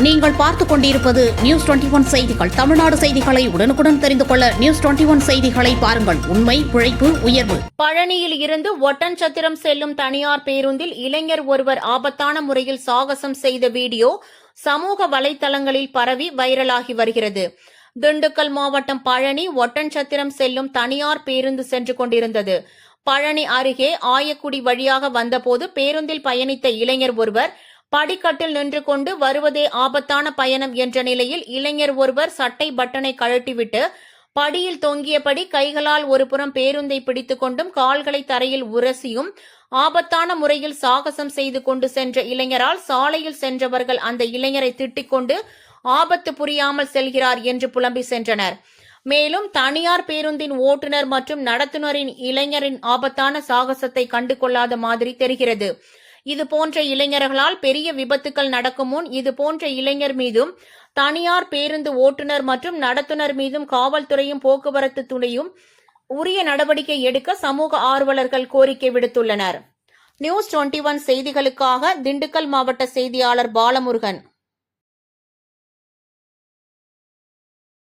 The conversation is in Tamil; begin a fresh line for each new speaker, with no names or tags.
நீங்கள் பார்த்துக் கொண்டிருப்பது நியூஸ் டுவெண்டி ஒன் செய்திகள். தமிழ்நாடு செய்திகளை உடனுக்குடன் தெரிந்து கொள்ள நியூஸ் டுவெண்டி ஒன் செய்திகளை பாருங்கள். உண்மை உழைப்பு உயர்வு.
பழனியில் இருந்து ஒட்டன்சத்திரம் செல்லும் தனியார் பேருந்தில் இளைஞர் ஒருவர் ஆபத்தான முறையில் சாகசம் செய்த வீடியோ சமூக வலைதளங்களில் பரவி வைரலாகி வருகிறது. திண்டுக்கல் மாவட்டம் பழனி ஒட்டன்சத்திரம் செல்லும் தனியார் பேருந்து சென்று கொண்டிருந்தது. பழனி அருகே ஆயக்குடி வழியாக வந்தபோது பேருந்தில் பயணித்த இளைஞர் ஒருவர் படிக்கட்டில் நின்று கொண்டு வருவதே ஆபத்தான பயணம் என்ற நிலையில் இளைஞர் ஒருவர் சட்டை பட்டனை கழட்டிவிட்டு படியில் தொங்கியபடி கைகளால் ஒருபுறம் பேருந்தை பிடித்துக் கொண்டும் கால்களை தரையில் உரசியும் ஆபத்தான முறையில் சாகசம் செய்து கொண்டு சென்ற இளைஞரால் சாலையில் சென்றவர்கள் அந்த இளைஞரை திட்டிக் கொண்டு ஆபத்து புரியாமல் செல்கிறார் என்று புலம்பி சென்றனர். மேலும் தனியார் பேருந்தின் ஓட்டுநர் மற்றும் நடத்துனரின் இளைஞரின் ஆபத்தான சாகசத்தை கண்டு கொள்ளாத மாதிரி தெரிகிறது. இது போன்ற இளைஞர்களால் பெரிய விபத்துக்கள் நடக்கும் முன் இது போன்ற இளைஞர் மீதும் தனியார் பேருந்து ஓட்டுநர் மற்றும் நடத்துனர் மீதும் காவல்துறையும் போக்குவரத்து துணையும் உரிய நடவடிக்கை எடுக்க சமூக ஆர்வலர்கள் கோரிக்கை விடுத்துள்ளனர். நியூஸ் டுவெண்டி ஒன் செய்திகளுக்காக திண்டுக்கல் மாவட்ட செய்தியாளர் பாலமுருகன்.